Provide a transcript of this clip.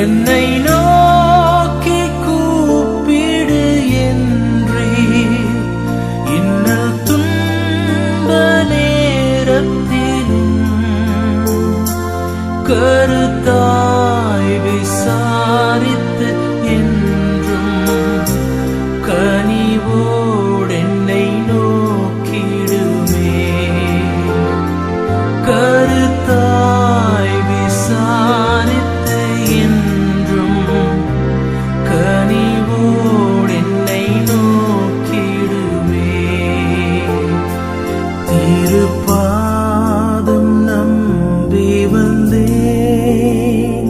என்னை நோக்கி கூப்பிடு என்றே. இன்னல் துன்ப நேரத்திலும் கருத்தாய் விச திருப்பாதம் நம்பி வந்தேன்.